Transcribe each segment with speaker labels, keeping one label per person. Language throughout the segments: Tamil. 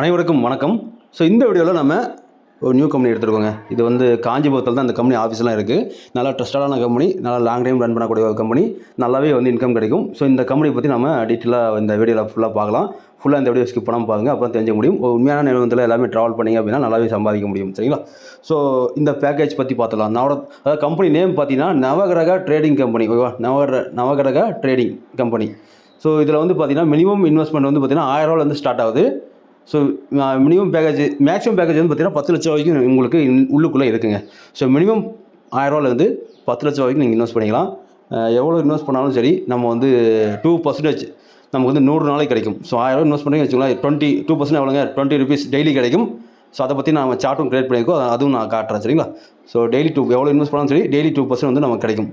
Speaker 1: அனைவருக்கும் வணக்கம். ஸோ இந்த வீடியோவில் நம்ம ஒரு நியூ கம்பெனி எடுத்துருக்கோங்க. இது வந்து காஞ்சிபுரத்தில் தான் இந்த கம்பெனி ஆஃபீஸ்லாம் இருக்குது நல்லா ட்ரஸ்டடான கம்பெனி நல்லா லாங் டைம் ரன் பண்ணக்கூடிய ஒரு கம்பெனி நல்லாவே வந்து இன்கம் கிடைக்கும். ஸோ இந்த கம்பெனி பற்றி நம்ம டீட்டெயிலாக இந்த வீடியோவில் ஃபுல்லாக பார்க்கலாம். ஃபுல்லாக இந்த வீடியோ ஸ்கிப் பண்ணாமல் பாருங்கள் அப்போ தெரிஞ்ச முடியும். உண்மையான நிறுவனத்தில் எல்லாமே ட்ராவல் பண்ணிங்க அப்படின்னா நல்லாவே சம்பாதிக்க முடியும் சரிங்களா? ஸோ இந்த பேக்கேஜ் பற்றி பார்த்துலாம் நவர அதாவது கம்பெனி நேம் பார்த்தீங்கன்னா நவகிரக ட்ரேடிங் கம்பெனி ஓகேவா நவகிர நவகிரக ட்ரேடிங் கம்பெனி ஸோ இதில் வந்து பார்த்தீங்கன்னா மினிமம் இன்வெஸ்ட்மெண்ட் வந்து பார்த்தீங்கன்னா ஆயிரரூவாலேருந்து ஸ்டார்ட் ஆகுது. So minimum package maximum package வந்து பார்த்தீங்கன்னா பத்து லட்சம் வரைக்கும் உங்களுக்கு இன்- உள்ளுக்குள்ளே இருக்குங்க. ஸோ மினிமம் ஆயிரரூவாலேருந்து பத்து லட்சம் வரைக்கும் நீங்கள் இன்வெஸ்ட் பண்ணிக்கலாம். எவ்வளோ இன்வெஸ்ட் பண்ணாலும் சரி நம்ம வந்து டூ பர்சன்டேஜ் நமக்கு வந்து நூறு நாளைக்கு கிடைக்கும். ஸோ ஆயிரம் இன்வெஸ்ட் பண்ணி வச்சுக்கலாம் டுவெண்ட்டி டூ பர்சன்ட் எவ்வளோங்க டுவெண்ட்டி ருபீஸ் டெய்லி கிடைக்கும். ஸோ அதை பற்றி நான் சார்ட்டும் கிரியேட் பண்ணியிருக்கோம். அதுவும் நான் காட்டுறேன் சரிங்களா? ஸோ டெய்லி டூ எவ்வளோ இன்வெஸ்ட் பண்ணாலும் சரி டெய்லி டூ பர்சன்ட் வந்து நமக்கு கிடைக்கும்.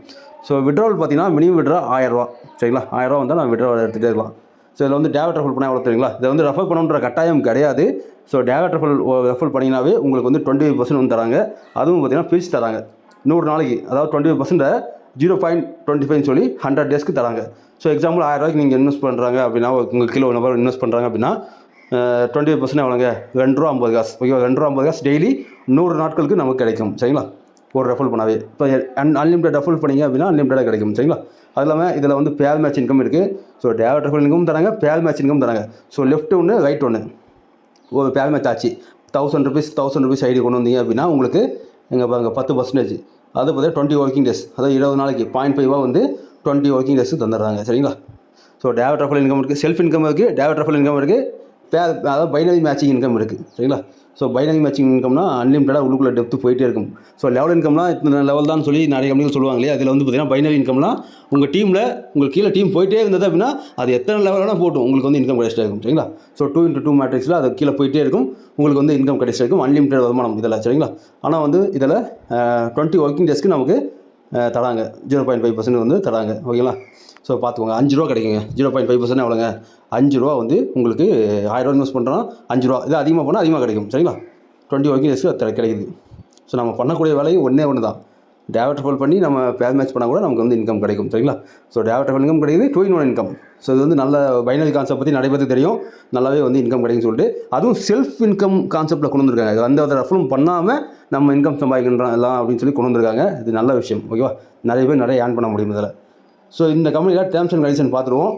Speaker 1: ஸோ விட்ராவல் பார்த்தீங்கன்னா மினிமம் விட்ரா ஆயிரரூவா சரிங்களா? ஆயிரரூவா வந்தால் நான் விட்ரா எடுத்துகிட்டே இருக்கலாம். ஸோ இதில் வந்து டேவட் ரெஃபர் பண்ணால் எவ்வளோ தெரியுங்களா? இதை வந்து ரெஃபர் பண்ணணுன்ற கட்டாயம் கிடையாது. ஸோ டேவட் ரெஃபர் ரெஃபர் பண்ணிங்கனாவே உங்களுக்கு வந்து டுவெண்ட்டி பர்சன்ட் வந்து தராங்க. அதுவும் பார்த்தீங்கன்னா ஃபீஸ் தராங்க. நூறு நாளைக்கு அதாவது twenty percent zero point twenty five சொல்லி ஹண்ட்ரட் டேஸ்க்கு தராங்க. ஸோ எக்ஸாம்பிள் ஆயிரரூவாய்க்கு நீங்கள் இன்வெஸ்ட் பண்ணுறாங்க அப்படின்னா உங்கள் கிலோ நபர் இன்வெஸ்ட் பண்ணுறாங்க அப்படின்னா டுவெண்ட்டி பர்சன்ட் எவ்வளோங்க ரெண்டு ரூபா ஐம்பது காசு. ஓகேவா ரெண்டு ரூபா ஐம்பது காசு டெய்லி நூறு நாட்களுக்கு நமக்கு கிடைக்கும். சரிங்களா? ஒரு ரெஃபல் பண்ணாவே இப்போ அன் அன்லிமிட்டட் ரெஃபல் பண்ணீங்க அப்படின்னா அன்லிமிட்டடாக கிடைக்கும் சரிங்களா? அது இல்லாமல் இதில் வந்து பேல் மேட்ச் இன்கம் இருக்குது ஸோ டேவட் ரெஃபல் இன்கம் தராங்க பேல் மேட்ச் இன்கம் தராங்க. ஸோ லெஃப்ட் ஒன்று ரைட் ஒன்று ஒரு பேல் மேட்ச் ஆச்சு. Thousand rupees thousand rupees ID கொண்டு வந்தீங்க அப்படின்னா உங்களுக்கு எங்கே பாருங்கள் பத்து பர்சன்டேஜ் அது பார்த்தீங்கன்னா டுவெண்ட்டி ஒர்க்கிங் டேஸ் அதாவது இருபது நாளைக்கு பாயிண்ட் ஃபைவாக வந்து டுவெண்ட்டி ஒர்க்கிங் டேஸ் தந்துடுறாங்க சரிங்களா? ஸோ டேவட் ரெஃபல் இன்கம் இருக்குது செல்ஃப் இன்கம் இருக்குது டேவட் ரெஃபல் இன்கம் இருக்குது பே அதாவது பைனரி மேட்சிங் இன்கம் இருக்குது சரிங்களா? ஸோ பைனரி மேட்சிங் இன்கம்னா அன்லிமிட்டடாக உள்ளுக்குள்ள டெப்த்து போயிட்டே இருக்கும். ஸோ லெவல் இன்கம்னா இத்தனை லெவல் தான் சொல்லி நிறைய கம்பெனிகள் சொல்லுவாங்க இல்லையா? அதில் வந்து பார்த்தீங்கன்னா பைனரி இன்கம்னா உங்கள் டீமில் உங்களுக்கு கீழே டீம் போயிட்டே இருந்தது அப்படின்னா அது எத்தனை லெவல் வேணால் போட்டும். உங்களுக்கு வந்து இன்கம் கிடைச்சிட்டே இருக்கும். சரிங்களா? ஸோ டூ இன்ட்டு டூ மேட்ரிக்ஸில் அது கீழே போயிட்டே இருக்கும். உங்களுக்கு வந்து இன்கம் கிடைச்சிருக்கும் அன்லிமிட்டட் வருமானம் இதில். சரிங்களா? ஆனால் வந்து இதில் டுவெண்ட்டி ஒர்க்கிங் டேஸ்க்கு நமக்கு தராங்க. ஜீரோ பாயிண்ட் ஃபைவ் பர்சன்ட் வந்து தராங்க. ஓகேங்களா? ஸோ பார்த்துக்கோங்க. அஞ்சு ரூபா கிடைக்குங்க. ஜீரோ பாயிண்ட் ஃபைவ் பர்சன்ட் எவ்வளோங்க? அஞ்சு ரூபா வந்து உங்களுக்கு ஆயிரம் இன்வெஸ்ட் பண்ணுறோம் அஞ்சு ரூபா. இது அதிகமாக போனால் அதிகமாக கிடைக்கும். சரிங்களா? டுவெண்ட்டி ஒர்க்கிங் டேஸ்க்கு கிடைக்குது. ஸோ நம்ம பண்ணக்கூடிய வேலையும் ஒன்றே ஒன்று தான் டேவட் பண்ணி நம்ம பேர் மேட்ச் பண்ணால் கூட நமக்கு வந்து இன்கம் கிடைக்கும் சரிங்களா? ஸோ டேவட் இன்கம் கிடைக்குது two in one income so இது வந்து நல்ல பைனரி கான்செப்ட் பற்றி நிறைய பேருக்கு தெரியும். நல்லாவே வந்து இன்கம் கிடைக்குன்னு சொல்லிட்டு. அதுவும் செல்ஃப் இன்கம் கான்செப்ட்டில் கொண்டு வந்திருக்காங்க. எந்த வித ரெஃபரும் பண்ணாமல் நம்ம இன்கம் சம்பாதிக்கின்றோம் எல்லாம் அப்படின்னு சொல்லி கொண்டு வந்திருக்காங்க. இது நல்ல விஷயம் ஓகேவா நிறைய பேர் நிறைய ஏர்ன் பண்ண முடியும் இதில். ஸோ இந்த கம்பெனியில் டேர்ம்ஸ் அண்ட் கண்டிஷன் பார்த்துருவோம்.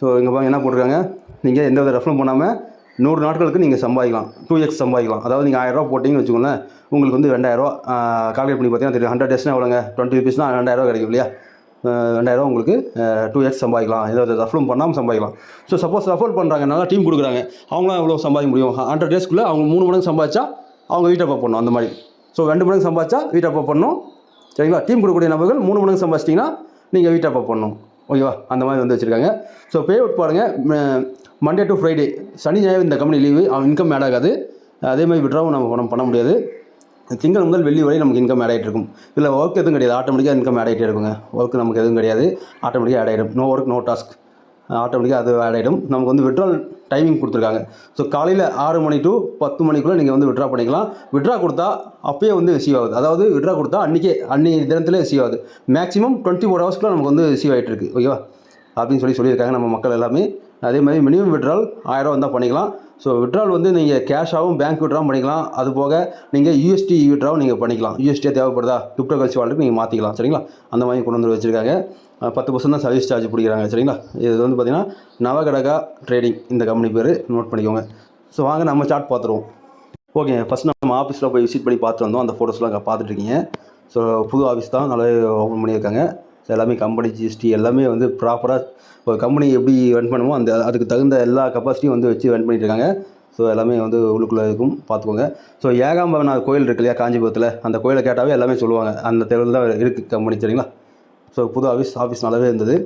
Speaker 1: ஸோ இங்கே பாருங்க என்ன போட்டிருக்காங்க? நீங்கள் எந்த வித ரெஃபரும் பண்ணாமல் நூறு நாட்களுக்கு நீங்கள் சம்பாதிக்கலாம். டூ எக்ஸ் சம்பாதிக்கலாம். அதாவது நீங்கள் ஆயிரரூவா போட்டிங்கன்னு வச்சுக்கோங்களேன் உங்களுக்கு வந்து ரெண்டாயிரரூவா கால்குலேட் பண்ணி பார்த்தீங்கன்னா தெரியும். ஹண்ட்ரட் டேஸ்னா எவ்வளோங்க? டுவெண்ட்டி ருபீஸ்னா ரெண்டாயிரரூவா கிடைக்கும் இல்லையா? ரெண்டாயிரரூவா உங்களுக்கு டூ எக்ஸ் சம்பாதிக்கலாம். ஏதாவது ரஃபலும் பண்ணாமல் சம்பாதிக்கலாம். ஸோ சப்போஸ் ரஃபல் பண்ணுறாங்க நல்லா டீம் கொடுக்குறாங்க. அவங்களாம் எவ்வளோ சம்பாதிக்க முடியும்? ஹண்ட்ரட் டேஸ்க்குள்ளே அவங்க மூணு மடங்கு சம்பாதிச்சா அவங்க வீட்டை அப்போ பண்ணணும். அந்த மாதிரி. ஸோ ரெண்டு மடங்கு சம்பாதிச்சா வீட்டை அப்போ பண்ணணும். சரிங்களா? டீம் கொடுக்கக்கூடிய நபர்கள் மூணு மடங்கு சம்பாதிச்சிட்டிங்கன்னா நீங்கள் வீட்டை அப்போ பண்ணணும். ஓகேவா? அந்த மாதிரி வந்து வச்சுருக்காங்க. ஸோ பே அவுட் பாருங்கள் மண்டே டு ஃப்ரைடே சனி ஞாயிறு இந்த கம்பெனி லீவு அவன் இன்கம் ஆட் ஆகாது. அதே மாதிரி விட்ராவும் நம்ம பண்ண பண்ண முடியாது. திங்கள் முதல் வெள்ளி வரை நமக்கு இன்கம் ஆட் ஆகிட்டு இருக்கும். இல்லை ஒர்க் எதுவும் கிடையாது. ஆட்டோமேட்டிக்காக இன்கம் ஆட் ஆகிட்டே இருக்குங்க. ஒர்க் நமக்கு எதுவும் கிடையாது. ஆட்டோமேட்டிக்காக ஆட் ஆகிடும் நோ ஒர்க் நோ டாஸ்க் ஆட்டோமேட்டிக்காக அது ஆட் ஆகிடும் நமக்கு வந்து விட்ரால் டைமிங் கொடுத்துருக்காங்க. ஸோ காலையில் ஆறு மணி டு பத்து மணிக்குள்ளே நீங்கள் வந்து விட்ரா பண்ணிக்கலாம். விட்ரா கொடுத்தா அப்பயே வந்து ரிசீவ் ஆகுது. அதாவது விட்ரா கொடுத்தா அன்றைக்கே அன்றைய தினத்திலே ரிசீவ் ஆகுது. மேக்ஸிமம் டுவெண்ட்டி ஃபோர் ஹவர்ஸ்க்குள்ள நமக்கு வந்து ரிசீவ் ஆகிட்டு இருக்குது ஓகேவா அப்படின்னு சொல்லி சொல்லியிருக்காங்க நம்ம மக்கள் எல்லாமே. அதே மாதிரி மினிமம் விட்ரால் ஆயிரம் வந்தால் பண்ணிக்கலாம். ஸோ விட்ரால் வந்து நீங்கள் கேஷாகவும் பேங்க் விட்ராவும் பண்ணிக்கலாம். அது போக நீங்கள் யூஎஸ்டி விட்ராவும் நீங்கள் பண்ணிக்கலாம். யூஎஸ்டியாக தேவைப்படுதா? கிரிப்டோ கரன்சி வாலெட்டுக்கு நீங்கள் மாற்றிக்கலாம் சரிங்களா? அந்த மாதிரி கொண்டு வந்து வச்சுருக்காங்க. பத்து பர்சன்ட் தான் சர்வீஸ் சார்ஜ் பிடிக்கிறாங்க சரிங்களா? இது வந்து பார்த்திங்கன்னா நவகடகா ட்ரேடிங் இந்த கம்பெனி பேர். நோட் பண்ணிக்கோங்க. ஸோ வாங்க நம்ம சார்ட் பார்த்துருவோம். ஓகே ஃபஸ்ட் நம்ம ஆஃபீஸில் போய் விசிட் பண்ணி பார்த்துட்டு வந்தோம். அந்த ஃபோட்டோஸ்லாம் அங்கே பார்த்துட்டு இருக்கீங்க. ஸோ புது ஆஃபீஸ் தான் நல்லாவே ஓப்பன் பண்ணியிருக்காங்க. எல்லாமே கம்பெனி ஜிஎஸ்டி எல்லாமே வந்து ப்ராப்பராக ஒரு கம்பெனி எப்படி ரன் பண்ணுமோ அந்த அதுக்கு தகுந்த எல்லா கெப்பாசிட்டியும் வந்து வச்சு ரன் பண்ணிட்டு இருக்காங்க ஸோ எல்லாமே வந்து உள்ளுக்குள்ளே இருக்கும். பார்த்துக்கோங்க. ஸோ ஏகாம்பரநாத் கோயில் இருக்கு இல்லையா காஞ்சிபுரத்தில்? அந்த கோயிலை கேட்டாவே எல்லாமே சொல்லுவாங்க. அந்த தெருவில் தான் இருக்குது கம்பெனி சரிங்களா? ஸோ புது ஆஃபீஸ் ஆஃபீஸ் நல்லாவே இருந்தது.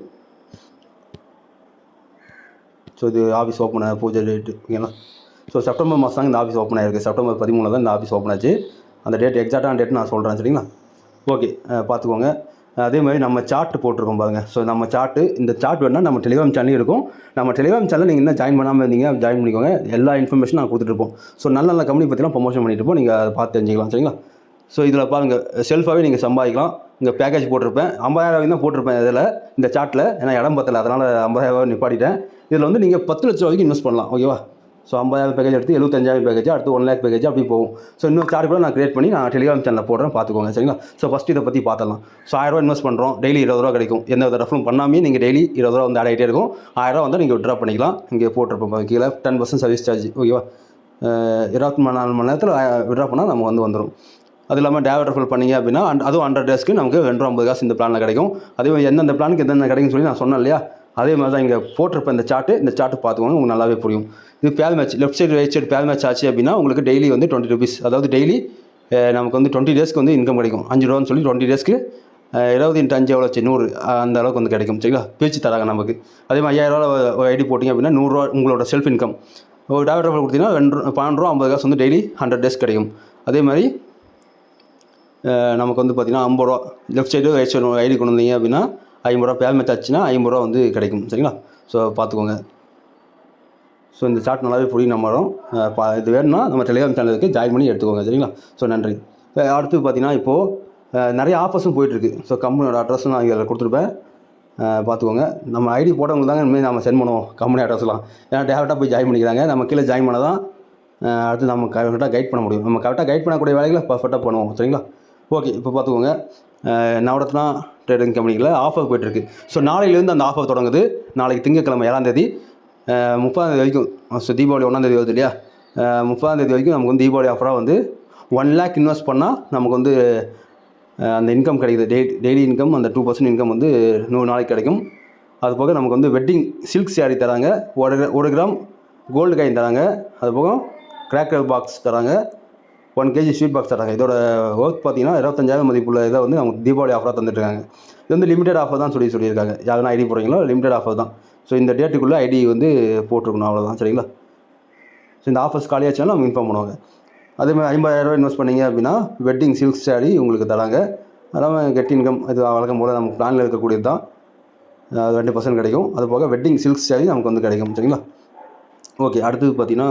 Speaker 1: ஸோ இது ஆஃபீஸ் ஓப்பன் பூஜை டேட்டு ஓகேங்களா? ஸோ செப்டம்பர் மாதம் தான் இந்த ஆஃபீஸ் ஓப்பன் ஆகிருக்கு செப்டம்பர் பதிமூணு தான் இந்த ஆஃபீஸ் ஓப்பன் ஆச்சு. அந்த டேட் எக்ஸாக்டான டேட் நான் சொல்கிறேன் சரிங்களா? ஓகே பார்த்துக்கோங்க. அதே மாதிரி நம்ம சார்ட் போட்டிருக்கோம் பாருங்கள் ஸோ நம்ம சார்ட்டு இந்த சார்ட் வேணால் நம்ம டெலிகிராம் சேனல் இருக்கும். நம்ம டெலிகிராம் சேனல் நீங்கள் இன்னும் ஜாயின் பண்ணாமல் இருந்தீங்க ஜாயின் பண்ணிக்கோங்க. எல்லா இன்ஃபர்மேஷன் நான் கொடுத்துட்ருப்போம் ஸோ நல்ல நல்ல கம்பெனி பற்றிலாம் ப்ரொமோஷன் பண்ணிட்டு இருப்போம். நீங்கள் அதை பார்த்து தெரிஞ்சுக்கலாம். சரிங்களா? ஸோ இதில் பாருங்கள் செல்ஃபாகவே நீங்கள் சம்பாதிக்கலாம். இங்கே பேக்கேஜ் போட்டிருப்பேன். ஐம்பதாயிரம் தான் போட்டிருப்பேன் இதில் இந்த சார்ட்டில் ஏன்னா இடம் பத்தலை. அதனால் ஐம்பதாயிரம் நிப்பாட்டிட்டேன். இதில் வந்து நீங்கள் பத்து லட்சம் வரைக்கும் இன்வெஸ்ட் பண்ணலாம். ஓகேவா ஸோ ஐம்பதாயிரம் பேக்கேஜ் எடுத்து எழுபத்தஞ்சாயிரம் பேக்கேஜ் அடுத்து ஒன் லேக் பேக்கேஜ் அப்படி போகும். ஸோ இன்னும் சார்ட் கூட நான் கிரியேட் பண்ணி நான் டெலிகிராம் சேனலில் போடுறேன் பார்த்துக்கோங்க சரிங்களா? ஸோ ஃபஸ்ட் இதை பற்றி பார்த்தலாம் ஸோ ஆயிரரூவா இன்வெஸ்ட் பண்ணுறோம் டெய்லி இருபது ரூபா கிடைக்கும். எந்த வித ரெஃபரும் பண்ணாமே நீங்கள் டெய்லி இருபது ரூபா வந்து ஆட் ஆகிட்டே இருக்கும். ஆயிரரூவா வந்து நீங்கள் விட்ரா பண்ணிக்கலாம். இங்கே போட்டிருப்போம் கீழே டென் பர்சன்ட் சர்வீஸ் சார்ஜ் ஓகேவா இருபத்தி மூணு நாலு மணி நேரத்தில் விட்ரா பண்ணால் நமக்கு வந்து வந்துடும் அது இல்லாமல் டேவ் ரெஃபர் பண்ணிங்க அப்படின்னா அதுவும் ஹண்ட்ரட் டேஸ்க்கு நமக்கு ரெண்டு ஐம்பது காசு இந்த பிளானில் கிடைக்கும். அதே மாதிரி எந்தெந்த பிளானுக்கு எந்தெந்த கிடைக்கும்னு சொல்லி நான் சொன்னேன் இல்லையா? அதே மாதிரி தான் இங்கே போட்டிருப்ப இந்த சார்ட்டு இந்த சார்ட்டு பார்த்துக்கோங்க உங்களுக்கு நல்லாவே புரியும். இது pair match left side right side pair match ஆச்சு அப்படின்னா உங்களுக்கு டெய்லி வந்து டுவெண்ட்டி ருபீஸ் அதாவது டெய்லி நமக்கு வந்து டுவெண்ட்டி டேஸ்க்கு வந்து இன்கம் கிடைக்கும். அஞ்சு ரூபான்னு சொல்லி டுவெண்ட்டி டேஸ்க்கு இருபது இன்ட்டு அஞ்சு எவ்வளோ வச்சு நூறு. அந்த அளவுக்கு வந்து கிடைக்கும். சரிங்களா? பிரித்து தராங்க நமக்கு. அதே மாதிரி ஐயாயிரரூவா ஐடி போட்டிங்க அப்படின்னா நூறுரூவா உங்களோட செல்ஃப் இன்கம் ஒரு டாக்டர் ரெஃபர் கொடுத்தீங்கன்னா ரெண்டு பன்னெண்டு ரூபா ஐம்பது காசு வந்து டெய்லி ஹண்ட்ரட் டேஸ் கிடைக்கும். அதே மாதிரி நமக்கு வந்து பார்த்திங்கன்னா ஐம்பது ரூபா left side right side ID கொண்டு வந்தீங்க அப்படின்னா ஐம்பது ரூபா பேமெண்ட் ஆச்சுன்னா ஐம்பது ரூபா வந்து கிடைக்கும் சரிங்களா? ஸோ பார்த்துக்கோங்க. ஸோ இந்த சார்ட் நல்லாவே புரியும் நம்ம வரும். பா இது வேணும்னா நம்ம டெலிகிராம் சேனலுக்கு ஜாயின் பண்ணி எடுத்துக்கோங்க சரிங்களா? ஸோ நன்றி. இப்போ அடுத்து பார்த்தீங்கன்னா இப்போது நிறைய ஆஃபர்ஸும் போயிட்டுருக்கு ஸோ கம்பெனியோட அட்ரஸும் நான் இதில் கொடுத்துருப்பேன். பார்த்துக்கோங்க. நம்ம ஐடி போட்டவங்களுக்கு தாங்க இனிமேல் நம்ம சென்ட் பண்ணுவோம் கம்பெனி அட்ரஸ்லாம் ஏன்னா டேரெக்டாக போய் ஜாயின் பண்ணிக்கிறாங்க. நம்ம கீழே ஜாயின் பண்ணால் தான் அடுத்து நம்ம கரெக்டாக கைட் பண்ண முடியும். நம்ம கரெக்டாக கைட் பண்ணக்கூடிய வேலைகளை பர்ஃபெக்டாக பண்ணுவோம் சரிங்களா? ஓகே இப்போ பார்த்துக்கோங்க நவரத்னா ட்ரேடிங் கம்பெனியில் ஆஃபர் போயிட்டுருக்கு ஸோ நாளையிலேருந்து அந்த ஆஃபர் தொடங்குது. நாளைக்கு திங்கக்கிழமை ஏழாந்தேதி முப்பதாந்தேதி வரைக்கும். ஸோ தீபாவளி ஒன்றாந்தேதி வருது இல்லையா? முப்பதாந்தேதி வரைக்கும் நமக்கு வந்து தீபாவளி ஆஃபராக வந்து ஒன் லேக் இன்வெஸ்ட் பண்ணால் நமக்கு வந்து அந்த இன்கம் கிடைக்குது. டெய் டெய்லி இன்கம் அந்த டூ பர்சன்ட் இன்கம் வந்து நூறு நாளைக்கு கிடைக்கும். அது போக நமக்கு வந்து வெட்டிங் சில்க் saree தராங்க. ஒரு ஒரு கிராம் கோல்டு காயின் தராங்க. அது போக கிராக்கர் பாக்ஸ் தராங்க. ஒன் கேஜி ஸ்வீட் பாக்ஸ் தராங்க. இதோட ஒர்க் பார்த்தீங்கன்னா இருபத்தஞ்சாயிரம் மதிப்புள்ள இதை வந்து அவங்க தீபாவளி ஆஃபராக தந்துட்டுருக்காங்க. இது வந்து லிமிடெட் ஆஃபர் தான் சொல்லி சொல்லியிருக்காங்க. யாருன்னா ஐடி போடுறீங்களோ லிமிடெட் ஆஃபர் தான். ஸோ இந்த டேட்டுக்குள்ளே ஐடி வந்து போட்டிருக்கணும். அவ்வளோதான் சரிங்களா? ஸோ இந்த ஆஃபர்ஸ் காலியாச்சுனாலும் அவங்க இன்ஃபார்ம் பண்ணுவாங்க. அதே மாதிரி ஐம்பதாயிரரூவா இன்வெஸ்ட் பண்ணிங்க அப்படின்னா வெட்டிங் சில்க் saree உங்களுக்கு தராங்க. அதெல்லாம் கெட் இன்கம் இது வழக்கம் போல் நம்ம பிளானில் இருக்கக்கூடியது தான். அது ரெண்டு பர்சன்ட் கிடைக்கும். அது போக வெட்டிங் சில்க் saree நமக்கு வந்து கிடைக்கும். சரிங்களா? ஓகே அடுத்தது பார்த்தீங்கன்னா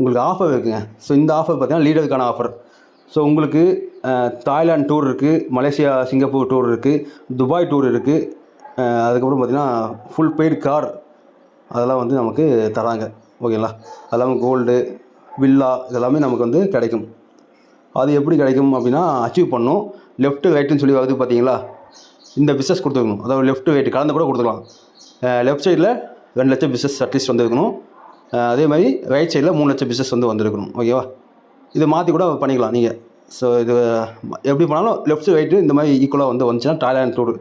Speaker 1: உங்களுக்கு ஆஃபர் இருக்குங்க. ஸோ இந்த ஆஃபர் பார்த்தீங்கன்னா லீடருக்கான ஆஃபர் ஸோ உங்களுக்கு தாய்லாந்து டூர் இருக்குது மலேசியா சிங்கப்பூர் டூர் இருக்குது துபாய் டூர் இருக்குது அதுக்கப்புறம் பார்த்தீங்கன்னா ஃபுல் பெய்டு கார் அதெல்லாம் வந்து நமக்கு தராங்க. ஓகேங்களா அதெல்லாமே கோல்டு வில்லா இதெல்லாமே நமக்கு வந்து கிடைக்கும். அது எப்படி கிடைக்கும் அப்படின்னா அச்சீவ் பண்ணும் லெஃப்ட்டு ரைட்டுன்னு சொல்லி வருது பார்த்தீங்களா? இந்த பிஸ்னஸ் கொடுத்துருக்கணும். அதாவது லெஃப்ட் ரைட்டு கலந்து கூட கொடுத்துக்கலாம். லெஃப்ட் சைடில் ரெண்டு லட்சம் பிஸ்னஸ் அட்லீஸ்ட் வந்துருக்கணும் அதே மாதிரி ரைட் சைடில் மூணு லட்சம் பிஸ்னஸ் வந்து வந்திருக்கணும். ஓகேவா இது மாற்றி கூட பண்ணிக்கலாம் நீங்கள் ஸோ இது எப்படி பண்ணாலும் லெஃப்ட் ரைட்டு இந்த மாதிரி ஈக்குவலாக வந்து வந்துச்சுன்னா டாய்லாண்ட் டூர்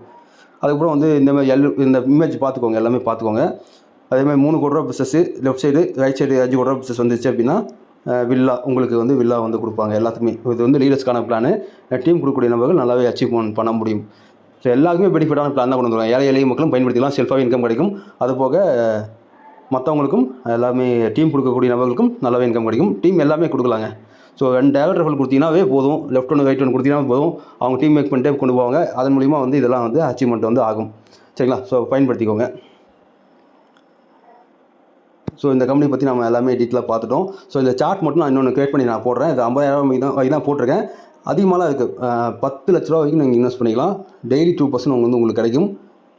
Speaker 1: அதுக்கப்புறம் வந்து இந்த மாதிரி எல் இந்த இமேஜ் பார்த்துக்கோங்க எல்லாமே பார்த்துக்கோங்க. அதே மாதிரி மூணு கோடி ரூபா business left side right side அஞ்சு கோடி ரூபா பிஸ்னஸ் வந்துச்சு அப்படின்னா வில்லா உங்களுக்கு வந்து வில்லா வந்து கொடுப்பாங்க எல்லாத்துக்குமே. இது வந்து லீடர்ஸ்க்கான பிளானு டீம் கொடுக்கக்கூடிய நபர்கள் நல்லாவே அச்சீவ்மெண்ட் பண்ண முடியும். ஸோ எல்லாருக்குமே பெனிஃபிட்டான பிளான் தான் கொண்டு வந்துருவாங்க ஏழை எளிய மக்களும் பயன்படுத்திக்கலாம். செல்ஃபாக இன்கம் கிடைக்கும். அது போக மற்றவங்களுக்கும் எல்லாமே டீம் கொடுக்கக்கூடிய நபர்களுக்கும் நல்லாவே இன்கம் கிடைக்கும். டீம் எல்லாமே கொடுக்கலாங்க. ஸோ ரெண்டு டேவல் ரெஃபல் கொடுத்தீங்கன்னாவே போதும். லெஃப்ட் ஒன்று ரைட் ஒன்று கொடுத்தீங்கன்னா போதும். அவங்க டீம் மேக் பண்ணிட்டே கொண்டு போவாங்க. அதன் மூலிமா வந்து இதெல்லாம் வந்து அச்சீவ்மெண்ட் வந்து ஆகும். சரிங்களா? ஸோ பயன்படுத்திக்கோங்க. ஸோ இந்த கம்பெனி பற்றி நம்ம எல்லாமே டீட்டெயிலாக பார்த்துட்டோம். ஸோ இந்த சார்ட் மட்டும் நான் இன்னொன்று கிரியேட் பண்ணி நான் போடுறேன். இது ஐம்பதாயிரம் தான் வரைக்கும் தான் போட்டிருக்கேன் அதிகமாகலாம் இருக்குது பத்து லட்ச ரூபா வரைக்கும் நீங்கள் இன்வெஸ்ட் பண்ணிக்கலாம். டெய்லி டூ பர்சன்ட் வந்து உங்களுக்கு கிடைக்கும்.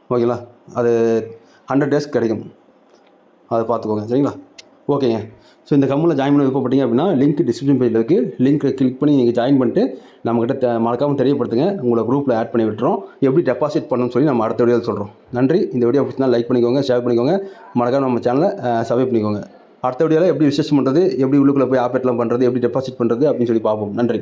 Speaker 1: ஓகேங்களா அது ஹண்ட்ரட் டேஸ் கிடைக்கும். அதை பார்த்துக்கோங்க. சரிங்களா? ஓகேங்க. ஸோ இந்த கம்மில் ஜாயின் பண்ண விருப்பப்பட்டீங்க அப்படின்னா லிங்க் டிஸ்கிரிப்ஷன் பேஜில் இருக்குது லிங்க்கை கிளிக் பண்ணி நீங்கள் ஜாயின் பண்ணிட்டு நம்மக்கிட்ட த- தெரியப்படுத்துங்க. உங்களை குரூப்பில் ஆட் பண்ணி விட்டுறோம். எப்படி டெபாசிட் பண்ணணும்னு சொல்லி நம்ம அடுத்த வீடியோவில் சொல்கிறோம் நன்றி. இந்த வீடியோ பிடிச்சினா லைக் பண்ணிக்கோங்க ஷேர் பண்ணிக்கோங்க. மறக்காமல் நம்ம சேனலை சப்ஸ்கிரைப் பண்ணிக்கோங்க. அடுத்த வீடியோவில் எப்படி விசேஷம் பண்ணுறது எப்படி உள்ளுக்குள்ளே போய் ஆப்ரேட்லாம் பண்ணுறது எப்படி டெபாசிட் பண்ணுறது அப்படின்னு சொல்லி பார்ப்போம். நன்றி.